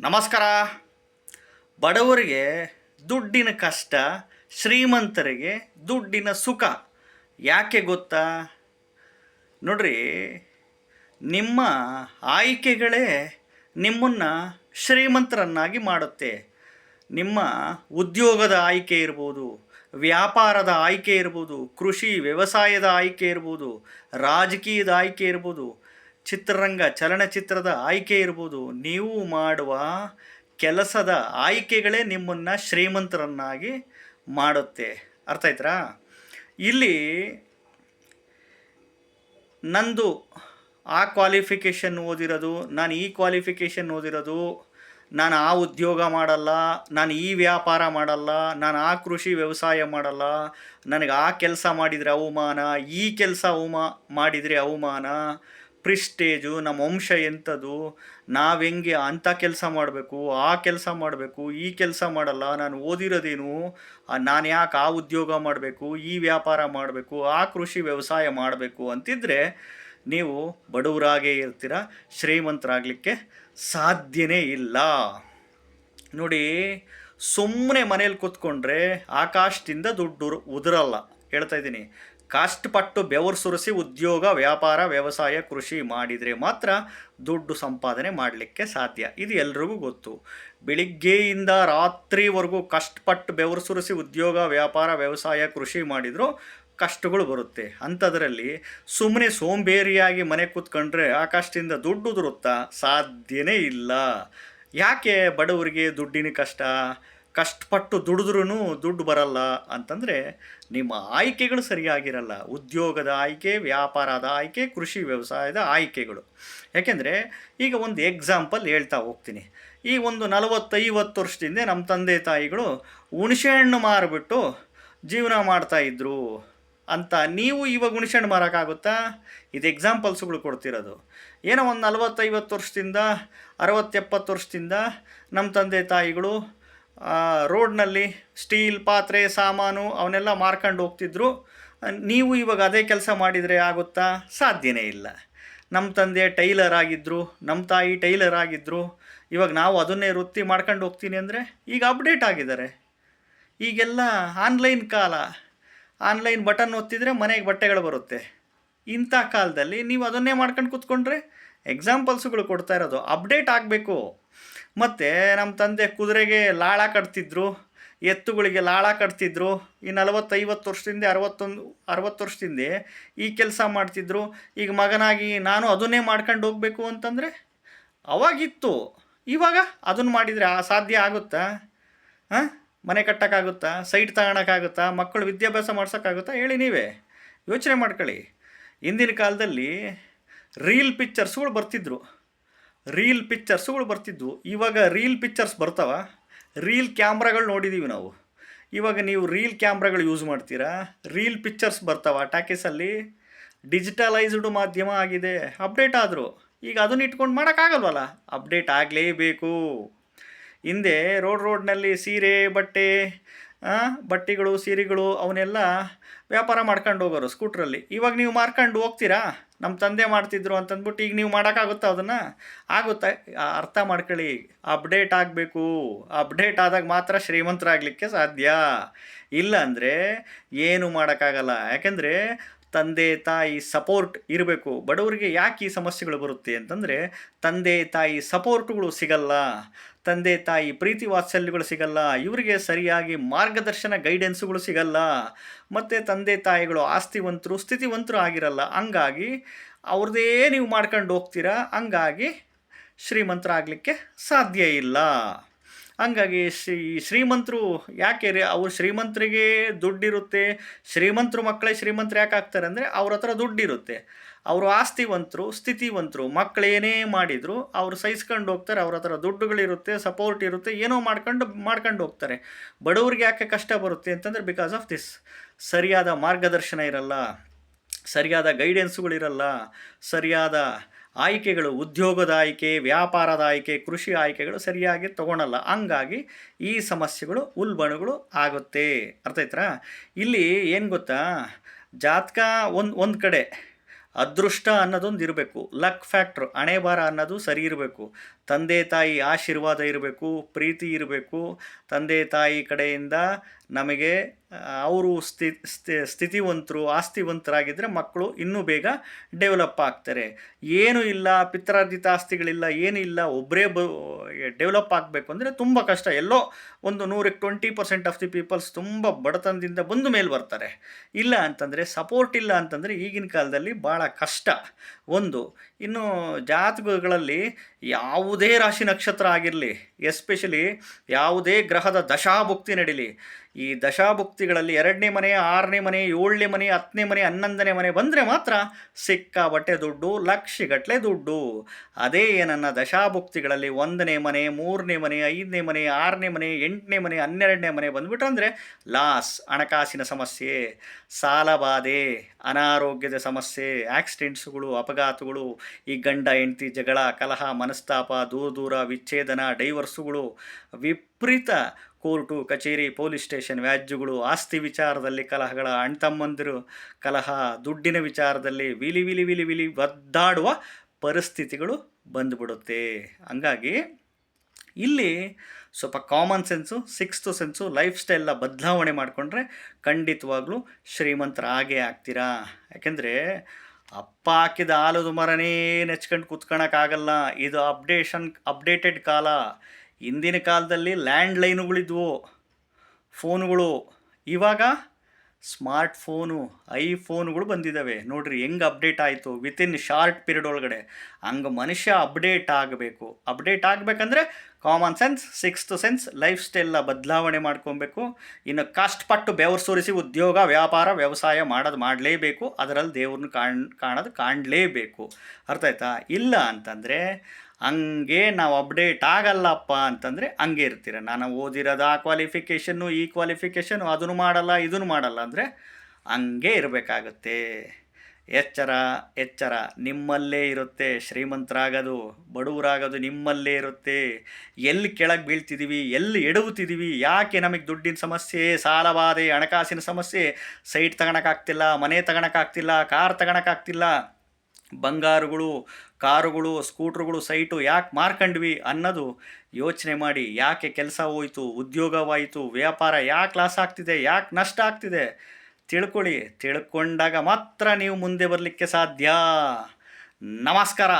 ನಮಸ್ಕಾರ. ಬಡವರಿಗೆ ದುಡ್ಡಿನ ಕಷ್ಟ, ಶ್ರೀಮಂತರಿಗೆ ದುಡ್ಡಿನ ಸುಖ ಯಾಕೆ ಗೊತ್ತಾ? ನೋಡ್ರಿ, ನಿಮ್ಮ ಆಯ್ಕೆಗಳೇ ನಿಮ್ಮನ್ನು ಶ್ರೀಮಂತರನ್ನಾಗಿ ಮಾಡುತ್ತೆ. ನಿಮ್ಮ ಉದ್ಯೋಗದ ಆಯ್ಕೆ ಇರ್ಬೋದು, ವ್ಯಾಪಾರದ ಆಯ್ಕೆ ಇರ್ಬೋದು, ಕೃಷಿ ವ್ಯವಸಾಯದ ಆಯ್ಕೆ ಇರ್ಬೋದು, ರಾಜಕೀಯದ ಆಯ್ಕೆ ಇರ್ಬೋದು ಚಿತ್ರರಂಗ, ಚಲನಚಿತ್ರದ ಆಯ್ಕೆ ಇರ್ಬೋದು. ನೀವು ಮಾಡುವ ಕೆಲಸದ ಆಯ್ಕೆಗಳೇ ನಿಮ್ಮನ್ನು ಶ್ರೀಮಂತರನ್ನಾಗಿ ಮಾಡುತ್ತೆ. ಅರ್ಥ ಆಯ್ತಾ ಇಲ್ಲಿ ನಂದು ಆ ಕ್ವಾಲಿಫಿಕೇಷನ್ ಓದಿರೋದು, ನಾನು ಈ ಕ್ವಾಲಿಫಿಕೇಷನ್ ಓದಿರೋದು, ನಾನು ಆ ಉದ್ಯೋಗ ಮಾಡಲ್ಲ, ನಾನು ಈ ವ್ಯಾಪಾರ ಮಾಡಲ್ಲ, ನಾನು ಆ ಕೃಷಿ ವ್ಯವಸಾಯ ಮಾಡಲ್ಲ, ನನಗೆ ಆ ಕೆಲಸ ಮಾಡಿದರೆ ಅವಮಾನ, ಈ ಕೆಲಸ ಅವಮಾ, ಮಾಡಿದರೆ ಅವಮಾನ ಪ್ರಿಸ್ಟೇಜು, ನಮ್ಮ ವಂಶ ಎಂಥದ್ದು, ನಾವು ಹೆಂಗೆ ಅಂಥ ಕೆಲಸ ಮಾಡಬೇಕು, ಆ ಕೆಲಸ ಮಾಡಬೇಕು, ಈ ಕೆಲಸ ಮಾಡಲ್ಲ, ನಾನು ಓದಿರೋದೇನು ನಾನು ಯಾಕೆ ಆ ಉದ್ಯೋಗ ಮಾಡಬೇಕು, ಈ ವ್ಯಾಪಾರ ಮಾಡಬೇಕು, ಆ ಕೃಷಿ ವ್ಯವಸಾಯ ಮಾಡಬೇಕು ಅಂತಿದ್ರೆ ನೀವು ಬಡವರಾಗೇ ಇರ್ತೀರ, ಶ್ರೀಮಂತರಾಗಲಿಕ್ಕೆ ಸಾಧ್ಯನೇ ಇಲ್ಲ. ನೋಡಿ ಸುಮ್ಮನೆ ಮನೇಲಿ ಕೂತ್ಕೊಂಡ್ರೆ ಆಕಾಶದಿಂದ ದುಡ್ಡು ಉದುರಲ್ಲ. ಹೇಳ್ತಾ ಇದ್ದೀನಿ. ಕಷ್ಟಪಟ್ಟು ಬೆವರು ಸುರಿಸಿ ಉದ್ಯೋಗ, ವ್ಯಾಪಾರ, ವ್ಯವಸಾಯ, ಕೃಷಿ ಮಾಡಿದರೆ ಮಾತ್ರ ದುಡ್ಡು ಸಂಪಾದನೆ ಮಾಡಲಿಕ್ಕೆ ಸಾಧ್ಯ. ಇದು ಎಲ್ರಿಗೂ ಗೊತ್ತು. ಬೆಳಿಗ್ಗೆಯಿಂದ ರಾತ್ರಿವರೆಗೂ ಕಷ್ಟಪಟ್ಟು ಬೆವರು ಸುರಿಸಿ ಉದ್ಯೋಗ, ವ್ಯಾಪಾರ, ವ್ಯವಸಾಯ, ಕೃಷಿ ಮಾಡಿದರೂ ಕಷ್ಟಗಳು ಬರುತ್ತೆ. ಅಂಥದ್ರಲ್ಲಿ ಸುಮ್ಮನೆ ಸೋಂಬೇರಿಯಾಗಿ ಮನೆ ಕೂತ್ಕೊಂಡ್ರೆ ಆ ಕಷ್ಟದಿಂದ ದುಡ್ಡು ಉದುರುತ್ತಾ ಸಾಧ್ಯನೇ ಇಲ್ಲ. ಯಾಕೆ ಬಡವರಿಗೆ ದುಡ್ಡಿನ ಕಷ್ಟ? ಕಷ್ಟಪಟ್ಟು ದುಡಿದ್ರೂ ದುಡ್ಡು ಬರಲ್ಲ ಅಂತಂದರೆ ನಿಮ್ಮ ಆಯ್ಕೆಗಳು ಸರಿಯಾಗಿರಲ್ಲ. ಉದ್ಯೋಗದ ಆಯ್ಕೆ, ವ್ಯಾಪಾರದ ಆಯ್ಕೆ, ಕೃಷಿ ವ್ಯವಸಾಯದ ಆಯ್ಕೆಗಳು. ಯಾಕೆಂದರೆ ಈಗ ಒಂದು ಎಕ್ಸಾಂಪಲ್ ಹೇಳ್ತಾ ಹೋಗ್ತೀನಿ. ಈ ಒಂದು ನಲವತ್ತೈವತ್ತು ವರ್ಷದಿಂದ ನಮ್ಮ ತಂದೆ ತಾಯಿಗಳು ಹುಣಸೆಹಣ್ಣು ಮಾರಿಬಿಟ್ಟು ಜೀವನ ಮಾಡ್ತಾಯಿದ್ರು ಅಂತ ನೀವು ಇವಾಗ ಹುಣಸೆಹಣ್ಣು ಮಾರೋಕ್ಕಾಗುತ್ತಾ? ಇದು ಎಕ್ಸಾಂಪಲ್ಸ್ಗಳು ಕೊಡ್ತಿರೋದು. ಏನೋ ಒಂದು ನಲವತ್ತೈವತ್ತು ವರ್ಷದಿಂದ, ಅರವತ್ತೆಪ್ಪತ್ತು ವರ್ಷದಿಂದ ನಮ್ಮ ತಂದೆ ತಾಯಿಗಳು ರೋಡ್ನಲ್ಲಿ ಸ್ಟೀಲ್, ಪಾತ್ರೆ, ಸಾಮಾನು ಅವನ್ನೆಲ್ಲ ಮಾರ್ಕೊಂಡು ಹೋಗ್ತಿದ್ರು. ನೀವು ಇವಾಗ ಅದೇ ಕೆಲಸ ಮಾಡಿದರೆ ಆಗುತ್ತಾ? ಸಾಧ್ಯನೇ ಇಲ್ಲ. ನಮ್ಮ ತಂದೆ ಟೈಲರ್ ಆಗಿದ್ದರು ನಮ್ಮ ತಾಯಿ ಟೈಲರ್ ಆಗಿದ್ದರು ಇವಾಗ ನಾವು ಅದನ್ನೇ ವೃತ್ತಿ ಮಾಡ್ಕೊಂಡು ಹೋಗ್ತೀನಿ ಅಂದರೆ ಈಗ ಅಪ್ಡೇಟ್ ಆಗಿದ್ದಾರೆ. ಈಗೆಲ್ಲ ಆನ್ಲೈನ್ ಕಾಲ. ಆನ್ಲೈನ್ ಬಟನ್ ಒತ್ತಿದರೆ ಮನೆಗೆ ಬಟ್ಟೆಗಳು ಬರುತ್ತೆ. ಇಂಥ ಕಾಲದಲ್ಲಿ ನೀವು ಅದನ್ನೇ ಮಾಡ್ಕೊಂಡು ಕೂತ್ಕೊಂಡ್ರೆ ಎಕ್ಸಾಂಪಲ್ಸ್ಗಳು ಕೊಡ್ತಾ ಇರೋದು. ಅಪ್ಡೇಟ್ ಆಗಬೇಕು. ಮತ್ತು ನಮ್ಮ ತಂದೆ ಕುದುರೆಗೆ ಲಾಳ ಕಟ್ತಿದ್ರು, ಎತ್ತುಗಳಿಗೆ ಲಾಳ ಕಟ್ತಿದ್ರು. ಈ ನಲವತ್ತೈವತ್ತು ವರ್ಷದಿಂದ ಅರವತ್ತೊಂದು, ಅರವತ್ತು ವರ್ಷದಿಂದ ಈ ಕೆಲಸ ಮಾಡ್ತಿದ್ರು. ಈಗ ಮಗನಾಗಿ ನಾನು ಅದನ್ನೇ ಮಾಡ್ಕೊಂಡು ಹೋಗಬೇಕು ಅಂತಂದರೆ ಅವಾಗಿತ್ತು. ಇವಾಗ ಅದನ್ನು ಮಾಡಿದರೆ ಆ ಸಾಧ್ಯ ಆಗುತ್ತಾ? ಹಾಂ ಮನೆ ಕಟ್ಟೋಕ್ಕಾಗುತ್ತಾ? ಸೈಟ್ ತಗೊಳಕ್ಕಾಗುತ್ತಾ ಮಕ್ಕಳು ವಿದ್ಯಾಭ್ಯಾಸ ಮಾಡ್ಸೋಕ್ಕಾಗುತ್ತಾ? ಹೇಳಿ ನೀವೇ. ಯೋಚನೆ ಮಾಡ್ಕೊಳ್ಳಿ. ಹಿಂದಿನ ಕಾಲದಲ್ಲಿ ರೀಲ್ ಪಿಕ್ಚರ್ಸ್ಗಳು ಬರ್ತಿದ್ರು. ರೀಲ್ ಪಿಕ್ಚರ್ಸ್ಗಳು ಬರ್ತಿದ್ವು. ಇವಾಗ ರೀಲ್ ಪಿಕ್ಚರ್ಸ್ ಬರ್ತಾವ. ರೀಲ್ ಕ್ಯಾಮ್ರಾಗಳು ನೋಡಿದ್ದೀವಿ ನಾವು. ಇವಾಗ ನೀವು ರೀಲ್ ಕ್ಯಾಮ್ರಾಗಳು ಯೂಸ್ ಮಾಡ್ತೀರಾ? ರೀಲ್ ಪಿಕ್ಚರ್ಸ್ ಬರ್ತಾವ ಟಾಕೀಸಲ್ಲಿ ಡಿಜಿಟಲೈಸ್ಡ್ ಮಾಧ್ಯಮ ಆಗಿದೆ. ಅಪ್ಡೇಟ್ ಆದರೂ. ಈಗ ಅದನ್ನ ಇಟ್ಕೊಂಡು ಮಾಡೋಕ್ಕಾಗಲ್ವಲ್ಲ? ಅಪ್ಡೇಟ್ ಆಗಲೇಬೇಕು. ಹಿಂದೆ ರೋಡ್ ರೋಡ್ನಲ್ಲಿ ಸೀರೆ, ಬಟ್ಟೆ ಬಟ್ಟೆಗಳು, ಸೀರೆಗಳು, ಅವನ್ನೆಲ್ಲ ವ್ಯಾಪಾರ ಮಾಡ್ಕೊಂಡು ಹೋಗೋರು ಸ್ಕೂಟ್ರಲ್ಲಿ. ಇವಾಗ ನೀವು ಮಾರ್ಕೊಂಡು ಹೋಗ್ತೀರಾ? ನಮ್ಮ ತಂದೆ ಮಾಡ್ತಿದ್ರು ಅಂತಂದ್ಬಿಟ್ಟು ಈಗ ನೀವು ಮಾಡೋಕ್ಕಾಗುತ್ತಾ ಅದನ್ನು? ಆಗುತ್ತಾ? ಅರ್ಥ ಮಾಡ್ಕೊಳ್ಳಿ. ಅಪ್ಡೇಟ್ ಆಗಬೇಕು. ಅಪ್ಡೇಟ್ ಆದಾಗ ಮಾತ್ರ ಶ್ರೀಮಂತರಾಗಲಿಕ್ಕೆ ಸಾಧ್ಯ. ಇಲ್ಲ ಅಂದರೆ ಏನು ಮಾಡೋಕ್ಕಾಗಲ್ಲ. ಯಾಕೆಂದರೆ ತಂದೆ, ತಾಯಿ ಸಪೋರ್ಟ್ ಇರಬೇಕು. ಬಡವರಿಗೆ ಯಾಕೆ ಈ ಸಮಸ್ಯೆಗಳು ಬರುತ್ತೆ ಅಂತಂದರೆ, ತಂದೆ, ತಾಯಿ ಸಪೋರ್ಟ್ಗಳು ಸಿಗಲ್ಲ. ತಂದೆ, ತಾಯಿ ಪ್ರೀತಿ ವಾತ್ಸಲ್ಯಗಳು ಸಿಗಲ್ಲ. ಇವರಿಗೆ ಸರಿಯಾಗಿ ಮಾರ್ಗದರ್ಶನ ಗೈಡೆನ್ಸ್ಗಳು ಸಿಗಲ್ಲ. ಮತ್ತು ತಂದೆ, ತಾಯಿಗಳು ಆಸ್ತಿವಂತರು, ಸ್ಥಿತಿವಂತರು ಆಗಿರಲ್ಲ. ಹಂಗಾಗಿ ಅವ್ರದ್ದೇ ನೀವು ಮಾಡ್ಕೊಂಡು ಹೋಗ್ತೀರಾ? ಹಂಗಾಗಿ ಶ್ರೀಮಂತರಾಗಲಿಕ್ಕೆ ಸಾಧ್ಯ ಇಲ್ಲ. ಹಂಗಾಗಿ ಶ್ರೀ, ಶ್ರೀಮಂತರು ಯಾಕೆ ರೀ, ಅವ್ರು ಶ್ರೀಮಂತರಿಗೆ ದುಡ್ಡಿರುತ್ತೆ, ಶ್ರೀಮಂತರು ಮಕ್ಕಳೇ ಶ್ರೀಮಂತರು ಯಾಕೆ ಆಗ್ತಾರೆ ಅಂದರೆ ಅವ್ರ ಹತ್ರ ದುಡ್ಡಿರುತ್ತೆ. ಅವರು ಆಸ್ತಿವಂತರು, ಸ್ಥಿತಿವಂತರು ಮಕ್ಕಳೇನೇ ಮಾಡಿದ್ರು ಅವ್ರು ಸಹಿಸ್ಕೊಂಡು ಹೋಗ್ತಾರೆ, ಅವ್ರ ಹತ್ರ ದುಡ್ಡುಗಳಿರುತ್ತೆ ಸಪೋರ್ಟ್ ಇರುತ್ತೆ, ಏನೋ ಮಾಡ್ಕೊಂಡು ಮಾಡ್ಕೊಂಡು ಹೋಗ್ತಾರೆ. ಬಡವ್ರಿಗೆ ಯಾಕೆ ಕಷ್ಟ ಬರುತ್ತೆ ಅಂತಂದರೆ ಬಿಕಾಸ್ ಆಫ್ ದಿಸ್ ಸರಿಯಾದ ಮಾರ್ಗದರ್ಶನ ಇರಲ್ಲ, ಸರಿಯಾದ ಗೈಡೆನ್ಸ್ಗಳಿರಲ್ಲ ಸರಿಯಾದ ಆಯ್ಕೆಗಳು, ಉದ್ಯೋಗದ ಆಯ್ಕೆ, ವ್ಯಾಪಾರದ ಆಯ್ಕೆ, ಕೃಷಿ ಆಯ್ಕೆಗಳು ಸರಿಯಾಗಿ ತಗೊಳಲ್ಲ. ಹಂಗಾಗಿ ಈ ಸಮಸ್ಯೆಗಳು, ಉಲ್ಬಣಗಳು ಆಗುತ್ತೆ. ಅರ್ಥ ಆಯ್ತಾ ಇಲ್ಲಿ ಏನು ಗೊತ್ತಾ? ಜಾತಕ ಒಂದು ಒಂದು ಕಡೆ. ಅದೃಷ್ಟ ಅನ್ನೋದೊಂದು ಇರಬೇಕು. ಲಕ್ ಫ್ಯಾಕ್ಟ್ರ್ ಹಣೆ ಬಾರ ಅನ್ನೋದು ಸರಿ ಇರಬೇಕು. ತಂದೆ ತಾಯಿ ಆಶೀರ್ವಾದ ಇರಬೇಕು, ಪ್ರೀತಿ ಇರಬೇಕು. ತಂದೆ ತಾಯಿ ಕಡೆಯಿಂದ ನಮಗೆ ಅವರು ಸ್ಥಿ ಸ್ಥಿ, ಸ್ಥಿತಿವಂತರು ಆಸ್ತಿವಂತರಾಗಿದ್ದರೆ ಮಕ್ಕಳು ಇನ್ನೂ ಬೇಗ ಡೆವಲಪ್ ಆಗ್ತಾರೆ. ಏನು ಇಲ್ಲ, ಪಿತ್ರಾರ್ಜಿತ ಆಸ್ತಿಗಳಿಲ್ಲ, ಏನೂ ಇಲ್ಲ ಒಬ್ಬರೇ ಬ, ಡೆವಲಪ್ ಆಗಬೇಕು ಅಂದರೆ ತುಂಬ ಕಷ್ಟ. ಎಲ್ಲೋ ಒಂದು ನೂರಕ್ಕೆ twenty percent of the peoples ತುಂಬ ಬಡತನದಿಂದ ಬಂದು ಮೇಲೆ ಬರ್ತಾರೆ. ಇಲ್ಲ ಅಂತಂದರೆ, ಸಪೋರ್ಟ್ ಇಲ್ಲ ಅಂತಂದರೆ ಈಗಿನ ಕಾಲದಲ್ಲಿ ಭಾಳ ಕಷ್ಟ. ಒಂದು ಇನ್ನು ಜಾತಕಗಳಲ್ಲಿ ಯಾವುದೇ ರಾಶಿ ನಕ್ಷತ್ರ ಆಗಿರಲಿ ಎಸ್ಪೆಷಲಿ ಯಾವುದೇ ಗ್ರಹದ ದಶಾಭುಕ್ತಿ ನಡೀಲಿ ಈ ದಶಾಭುಕ್ತಿಗಳಲ್ಲಿ ಎರಡನೇ ಮನೆ, ಆರನೇ ಮನೆ, ಏಳನೇ ಮನೆ, ಹತ್ತನೇ ಮನೆ, ಹನ್ನೊಂದನೇ ಮನೆ ಬಂದರೆ ಮಾತ್ರ ಸಿಕ್ಕ ಬಟ್ಟೆ ದುಡ್ಡು ಲಕ್ಷಗಟ್ಟಲೆ ದುಡ್ಡು. ಅದೇ ಏನನ್ನ ದಶಾಭುಕ್ತಿಗಳಲ್ಲಿ ಒಂದನೇ ಮನೆ, ಮೂರನೇ ಮನೆ, ಐದನೇ ಮನೆ, ಆರನೇ ಮನೆ, ಎಂಟನೇ ಮನೆ, ಹನ್ನೆರಡನೇ ಮನೆ ಬಂದ್ಬಿಟ್ರಂದರೆ ಲಾಸ್, ಹಣಕಾಸಿನ ಸಮಸ್ಯೆ ಸಾಲಬಾಧೆ ಅನಾರೋಗ್ಯದ ಸಮಸ್ಯೆ, ಆಕ್ಸಿಡೆಂಟ್ಸ್ಗಳು, ಅಪಘಾತಗಳು, ಈ ಗಂಡ, ಹೆಂಡತಿ, ಜಗಳ, ಕಲಹ, ಮನಸ್ತಾಪ, ದೂರ ದೂರ, ವಿಚ್ಛೇದನ, ಡೈವರ್ಸುಗಳು, ವಿಪರೀತ ಕೋರ್ಟು, ಕಚೇರಿ, ಪೊಲೀಸ್ ಸ್ಟೇಷನ್, ವ್ಯಾಜ್ಯಗಳು, ಆಸ್ತಿ ವಿಚಾರದಲ್ಲಿ ಕಲಹಗಳ, ಅಣ್ತಮ್ಮಂದಿರು ಕಲಹ, ದುಡ್ಡಿನ ವಿಚಾರದಲ್ಲಿ ವಿಲಿ ವಿಲಿ ವಿಲಿ ವಿಲಿ ಒದ್ದಾಡುವ ಪರಿಸ್ಥಿತಿಗಳು ಬಂದುಬಿಡುತ್ತೆ. ಹಂಗಾಗಿ ಇಲ್ಲಿ ಸ್ವಲ್ಪ common sense sixth sense life ಸ್ಟೈಲ್ನ ಬದಲಾವಣೆ ಮಾಡಿಕೊಂಡ್ರೆ ಖಂಡಿತವಾಗ್ಲೂ ಶ್ರೀಮಂತರ ಹಾಗೆ ಆಗ್ತೀರಾ? ಯಾಕೆಂದರೆ ಅಪ್ಪ ಹಾಕಿದ ಆಲದ ಮರನೇ ನೆಚ್ಕೊಂಡು ಕೂತ್ಕೊಳಕ್ಕಾಗಲ್ಲ. ಇದು ಅಪ್ಡೇಷನ್ ಅಪ್ಡೇಟೆಡ್ ಕಾಲ. ಹಿಂದಿನ ಕಾಲದಲ್ಲಿ ಲ್ಯಾಂಡ್ ಲೈನುಗಳಿದ್ವು ಫೋನುಗಳು. ಇವಾಗ ಸ್ಮಾರ್ಟ್ ಫೋನು ಐಫೋನುಗಳು ಬಂದಿದ್ದಾವೆ. ನೋಡ್ರಿ, ಹೆಂಗೆ ಅಪ್ಡೇಟ್ ಆಯಿತು? ವಿತಿನ್ ಶಾರ್ಟ್ ಪೀರಿಯಡ್ ಒಳಗಡೆ. ಹಂಗೆ ಮನುಷ್ಯ ಅಪ್ಡೇಟ್ ಆಗಬೇಕು. ಅಪ್ಡೇಟ್ ಆಗಬೇಕಂದ್ರೆ common sense sixth sense life ಸ್ಟೈಲ್ನ ಬದಲಾವಣೆ ಮಾಡ್ಕೊಬೇಕು. ಇನ್ನು ಕಷ್ಟಪಟ್ಟು ಬೆವರು ಸುರಿಸಿ ಉದ್ಯೋಗ, ವ್ಯಾಪಾರ, ವ್ಯವಸಾಯ ಮಾಡೋದು ಮಾಡಲೇಬೇಕು. ಅದರಲ್ಲಿ ದೇವ್ರನ್ನ ಕಾಣ್, ಕಾಣೋದು ಕಾಣಲೇಬೇಕು. ಅರ್ಥ ಆಯ್ತಾ? ಇಲ್ಲ ಅಂತಂದರೆ ಹಂಗೆ ನಾವು ಅಪ್ಡೇಟ್ ಆಗಲ್ಲಪ್ಪ ಅಂತಂದರೆ ಹಂಗೆ ಇರ್ತೀರ. ನಾನು ಓದಿರೋದು ಆ ಕ್ವಾಲಿಫಿಕೇಷನ್ನು ಈ ಕ್ವಾಲಿಫಿಕೇಷನ್ನು ಅದನ್ನು ಮಾಡಲ್ಲ, ಇದನ್ನು ಮಾಡಲ್ಲ ಅಂದರೆ ಹಂಗೆ ಇರಬೇಕಾಗುತ್ತೆ. ಎಚ್ಚರ ಎಚ್ಚರ, ನಿಮ್ಮಲ್ಲೇ ಇರುತ್ತೆ, ಶ್ರೀಮಂತರಾಗೋದು, ಬಡವರಾಗೋದು ನಿಮ್ಮಲ್ಲೇ ಇರುತ್ತೆ. ಎಲ್ಲಿ ಕೆಳಗೆ ಬೀಳ್ತಿದ್ದೀವಿ ಎಲ್ಲಿ ಎಡವುತ್ತಿದ್ದೀವಿ ಯಾಕೆ ನಮಗೆ ದುಡ್ಡಿನ ಸಮಸ್ಯೆ ಸಾಲಬಾಧೆ ಹಣಕಾಸಿನ ಸಮಸ್ಯೆ, ಸೈಟ್ ತಗೊಳಕ್ಕಾಗ್ತಿಲ್ಲ ಮನೆ ತಗೊಳಕ್ಕಾಗ್ತಿಲ್ಲ ಕಾರ್ ತಗೊಳಕ್ಕಾಗ್ತಿಲ್ಲ ಬಂಗಾರುಗಳು, ಕಾರುಗಳು, ಸ್ಕೂಟ್ರುಗಳು ಸೈಟು ಯಾಕೆ ಮಾರ್ಕಂಡ್ವಿ ಅನ್ನೋದು ಯೋಚನೆ ಮಾಡಿ ಯಾಕೆ ಕೆಲಸ ಹೋಯಿತು, ಉದ್ಯೋಗವಾಯಿತು, ವ್ಯಾಪಾರ ಯಾಕೆ ಲಾಸ್ ಆಗ್ತಿದೆ, ಯಾಕೆ ನಷ್ಟ ಆಗ್ತಿದೆ ತಿಳ್ಕೊಳ್ಳಿ. ತಿಳ್ಕೊಂಡಾಗ ಮಾತ್ರ ನೀವು ಮುಂದೆ ಬರಲಿಕ್ಕೆ ಸಾಧ್ಯ. ನಮಸ್ಕಾರ.